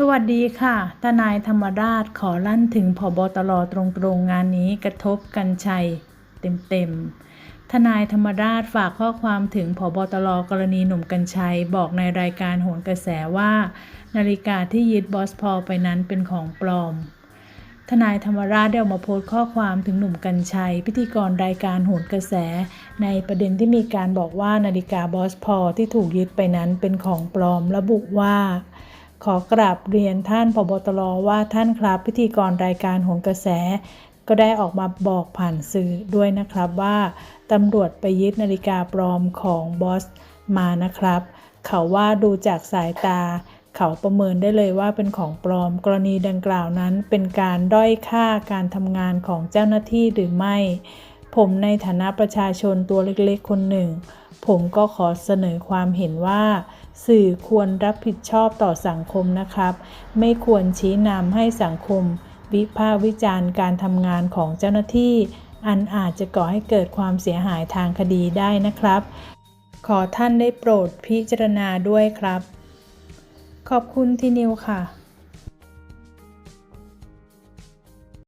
สวัสดีค่ะ ทนายธรรมราชขอลั่นถึงผบตรตรงๆงานนี้กระทบกันชัยเต็มๆ ทนายธรรมราชฝากข้อความถึงผบตรกรณีหนุ่มกัญชัย บอกในรายการโหนกระแสว่า นาฬิกาที่ยึดบอสพอไปนั้นเป็นของปลอม ทนายธรรมราชได้ออกมาโพสต์ข้อความถึงหนุ่มกัญชัย พิธีกรรายการโหนกระแส ในประเด็นที่มีการบอกว่านาฬิกาบอสพอที่ถูกยึดไปนั้นเป็นของปลอม ระบุว่า ขอกราบเรียนท่านผบตรว่าท่านครับพิธีกรรายการหนกระแส ก็ได้ออกมาบอกผ่านสื่อด้วยนะครับว่าตำรวจไปยึดนาฬิกาปลอมของบอสมานะครับ เขาว่าดูจากสายตา เขาประเมินได้เลยว่าเป็นของปลอมกรณีดังกล่าวนั้นเป็นการด้อยค่าการทำงานของเจ้าหน้าที่หรือไม่ ผมในฐานะประชาชนตัวเล็กๆ คนหนึ่ง ผมก็ขอเสนอความเห็นว่า สื่อควรรับผิดชอบต่อสังคมนะครับ ไม่ควรชี้นำให้สังคม วิพากษ์วิจารณ์การทำงานของเจ้าหน้าที่ อันอาจจะก่อให้เกิดความเสียหายทางคดีได้นะครับ ขอท่านได้โปรดพิจารณาด้วยครับ ขอบคุณที่นิวค่ะ